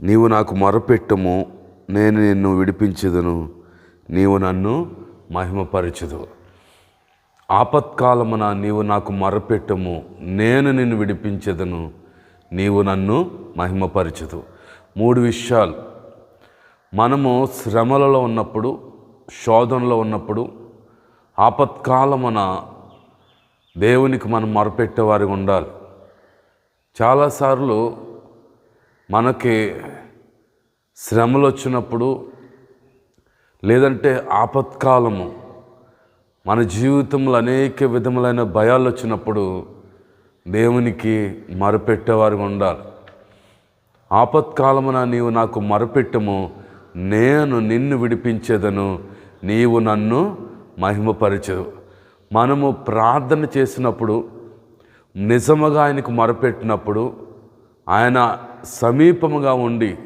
నీవు నాకు మొరపెట్టుము నేను నిన్ను విడిపించదును. నీవు నన్ను మహిమపరచుదు ఆపత్కాలమున నీవు నాకు మొరపెట్టుము నేను నిన్ను విడిపించదును. నీవు నన్ను మహిమపరచదు మూడు విషయాలు. మనము శ్రమలలో ఉన్నప్పుడు శోధనలో ఉన్నప్పుడు ఆపత్కాలమున దేవునికి మనం మొరపెట్టేవారిగా ఉండాలి. చాలాసార్లు మనకి శ్రమలు వచ్చినప్పుడు లేదంటే ఆపత్కాలము మన జీవితంలో అనేక విధములైన భయాలు వచ్చినప్పుడు దేవునికి మరపెట్టేవారుగా ఉండాలి. ఆపత్కాలమున నీవు నాకు మరపెట్టము నేను నిన్ను విడిపించేదను నీవు నన్ను మహిమపరచదు మనము ప్రార్థన చేసినప్పుడు నిజముగా ఆయనకు మరపెట్టినప్పుడు ఆయన సమీపముగా ఉండి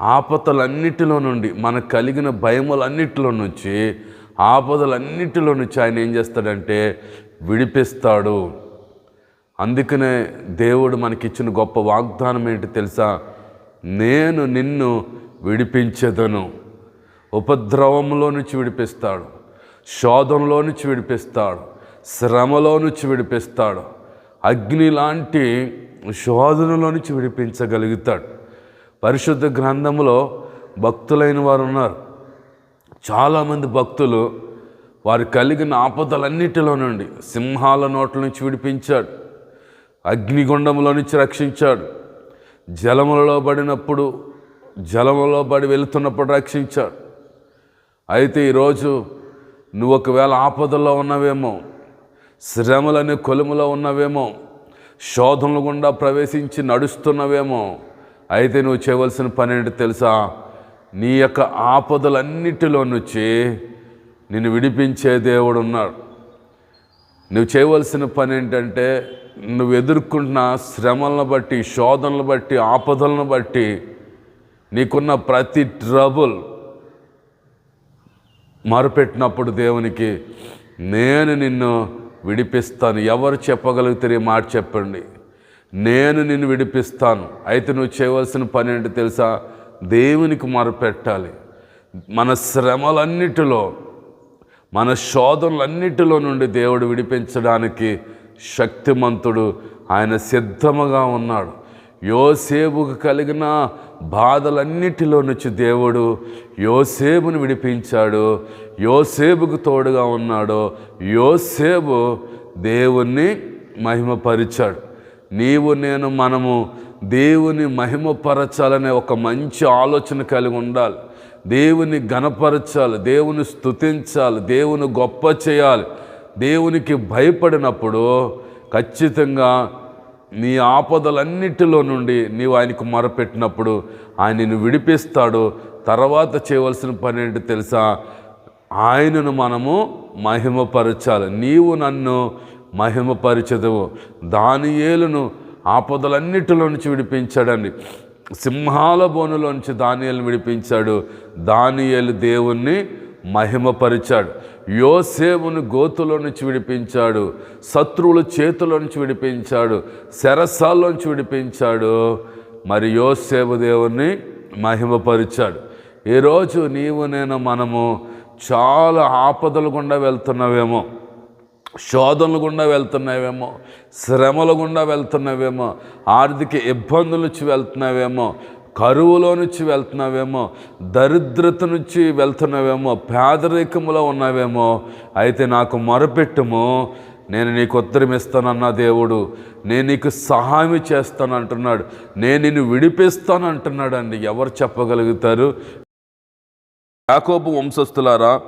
ఆపదలన్నిటిలో నుండి మనకు కలిగిన భయములన్నిటిలో నుంచి ఆపదలన్నిటిలో నుంచి ఆయన ఏం చేస్తాడంటే విడిపిస్తాడు. అందుకనే దేవుడు మనకిచ్చిన గొప్ప వాగ్దానం ఏంటి తెలుసా? నేను నిన్ను విడిపించదను. ఉపద్రవంలో నుంచి విడిపిస్తాడు. శోధంలో నుంచి విడిపిస్తాడు. శ్రమలో నుంచి విడిపిస్తాడు. అగ్ని లాంటి శోధనలో నుంచి విడిపించగలుగుతాడు. పరిశుద్ధ గ్రంథంలో భక్తులైన వారు ఉన్నారు. చాలామంది భక్తులు వారు కలిగిన ఆపదలన్నిటిలో నుండి సింహాల నోట్ల నుంచి విడిపించాడు. అగ్నిగుండంలో నుంచి రక్షించాడు. జలములలో పడినప్పుడు జలములో పడి వెళుతున్నప్పుడు రక్షించాడు. అయితే ఈరోజు నువ్వు ఒకవేళ ఆపదల్లో ఉన్నవేమో శ్రమలనే కొలుములో ఉన్నవేమో శోధనలు గుండా ప్రవేశించి నడుస్తున్నవేమో అయితే నువ్వు చేయవలసిన పని ఏంటి తెలుసా? నీ యొక్క ఆపదలన్నిటిలో నుంచి నిన్ను విడిపించే దేవుడు ఉన్నాడు నువ్వు చేయవలసిన పని ఏంటంటే నువ్వు ఎదుర్కొంటున్న శ్రమలను బట్టి శోధనలు బట్టి ఆపదలను బట్టి నీకున్న ప్రతి ట్రబుల్ మరుపెట్టినప్పుడు దేవునికి నేను నిన్ను విడిపిస్తాను. ఎవరు చెప్పగలిగితే మాట చెప్పండి. నేను నిన్ను విడిపిస్తాను. అయితే నువ్వు చేయవలసిన పని ఏంటి తెలుసా? దేవునికి మొరపెట్టాలి. మన శ్రమలన్నిటిలో మన శోధనలన్నిటిలో నుండి దేవుడు విడిపించడానికి శక్తిమంతుడు ఆయన సిద్ధముగా ఉన్నాడు. యోసేపుకు కలిగిన బాధలన్నిటిలో నుంచి దేవుడు యోసేపును విడిపించాడు. యోసేపుకు తోడుగా ఉన్నాడు. యోసేపు దేవుణ్ణి మహిమపరిచాడు. నీవు నేను మనము దేవుని మహిమపరచాలనే ఒక మంచి ఆలోచన కలిగి ఉండాలి. దేవుని గణపరచాలి దేవుని స్తుతించాలి దేవుని గొప్ప చేయాలి. దేవునికి భయపడినప్పుడు ఖచ్చితంగా నీ ఆపదలన్నిటిలో నుండి నీవు ఆయనకు మొరపెట్టినప్పుడు ఆయన నిన్ను విడిపిస్తాడు. తర్వాత చేయవలసిన పని ఏంటి తెలుసా? ఆయనను మనము మహిమపరచాలి. నీవు నన్ను మహిమపరచదువు. దానియేలును ఆపదలన్నిటిలో నుంచి విడిపించాడండి. సింహాల బోనులో నుంచి విడిపించాడు. దానియేలు దేవుణ్ణి మహిమపరిచాడు. యోసేవును గోతులో నుంచి విడిపించాడు శత్రువుల చేతిలో నుంచి విడిపించాడు శరసాల్లో నుంచి విడిపించాడు. మరి యోసేపు దేవుణ్ణి మహిమపరిచాడు. ఈరోజు నీవు నేను మనము చాలా ఆపదలు గుండా వెళ్తున్నావేమో శోధనలు గుండా వెళ్తున్నావేమో శ్రమల గుండా వెళ్తున్నావేమో ఆర్థిక ఇబ్బందుల నుంచి వెళ్తున్నావేమో కరువులో నుంచి వెళ్తున్నావేమో దరిద్రత నుంచి వెళ్తున్నావేమో పేదరికములో ఉన్నావేమో అయితే నాకు మొరపెట్టుము. నేను నీకు ఉత్తరం ఇస్తానన్న దేవుడు నేను నీకు సహాయం చేస్తాను అంటున్నాడు నేను నిన్ను విడిపిస్తాను అంటున్నాడు అండి ఎవరు చెప్పగలుగుతారు? యాకోబు వంశస్థులారా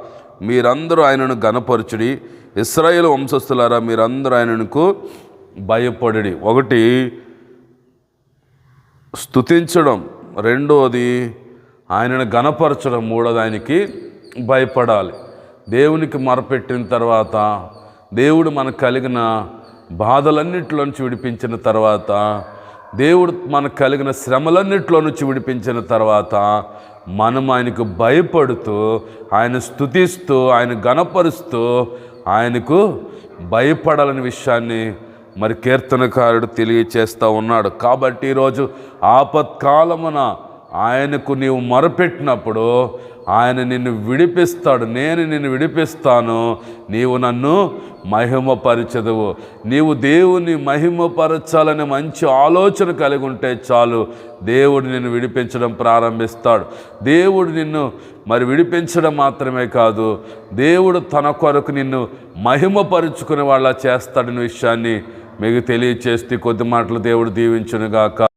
మీరందరూ ఆయనను గనపరచుడి ఇస్రాయేల్ వంశస్థులారా మీరందరూ ఆయనకు భయపడుడి. ఒకటి స్థుతించడం రెండోది ఆయనను గనపరచడం మూడోది ఆయనకి భయపడాలి. దేవునికి మొరపెట్టిన తర్వాత దేవుడు మనకు కలిగిన బాధలన్నిటిలో నుంచి విడిపించిన తర్వాత దేవుడు మనకు కలిగిన శ్రమలన్నింటిలో నుంచి విడిపించిన తర్వాత మనం ఆయనకు భయపడుతూ ఆయన స్థుతిస్తూ ఆయన గణపరుస్తూ ఆయనకు భయపడాలని విషయాన్ని మరి కీర్తనకారుడు తెలియచేస్తూ ఉన్నాడు. కాబట్టి ఈరోజు ఆపత్కాలమున ఆయనకు నీవు మొరపెట్టినప్పుడు ఆయన నిన్ను విడిపిస్తాడు. నేను నిన్ను విడిపిస్తాను. నీవు నన్ను మహిమపరచదువు. నీవు దేవుని మహిమపరచాలనే మంచి ఆలోచన కలిగి ఉంటే చాలు. దేవుడు నిన్ను విడిపించడం ప్రారంభిస్తాడు. దేవుడు నిన్ను మరి విడిపించడం మాత్రమే కాదు దేవుడు తన కొరకు నిన్ను మహిమపరుచుకునే వాళ్ళ చేస్తాడని విషయాన్ని మీకు తెలియచేస్తే కొద్ది మాటలు దేవుడు దీవించునుగాక.